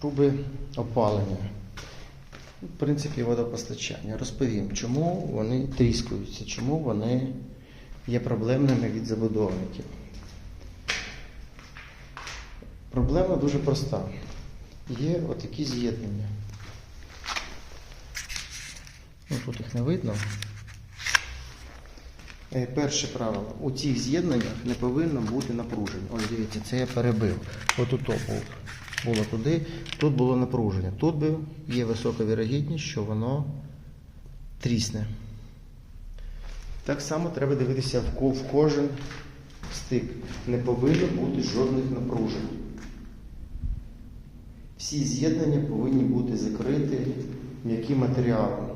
труби опалення. В принципі, водопостачання. Розповім, чому вони тріскаються, чому вони є проблемними від забудовників. Проблема дуже проста. Є отакі з'єднання. Ну, тут їх не видно. Е, Перше правило. У цих з'єднаннях не повинно бути напруження. Ось дивіться, це я перебив. Отут був. Було туди, тут було напруження. Тут би є висока вірогідність, що воно трісне. Так само треба дивитися в, кожен стик. Не повинно бути жодних напружень. Всі з'єднання повинні бути закриті м'яким матеріалом.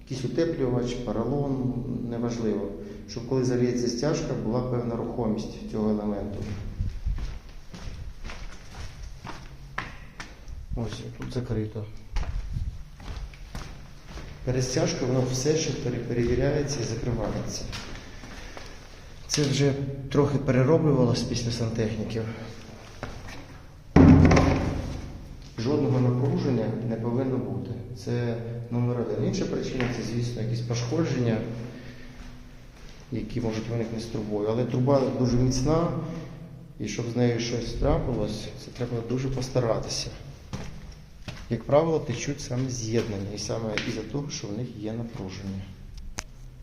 Якийсь утеплювач, поролон, неважливо. Щоб коли заліється стяжка, була певна рухомість цього елементу. Ось тут закрито. Перед стяжкою воно все ще перевіряється і закривається. Це вже трохи перероблювалося після сантехніків. Жодного напруження не повинно бути. Це номер один. Інша причина це, звісно, якісь пошкодження, які можуть виникнути з трубою. Але труба дуже міцна, і щоб з нею щось трапилось, це треба дуже постаратися. Як правило, течуть саме з'єднання, і саме із-за того, що в них є напруження.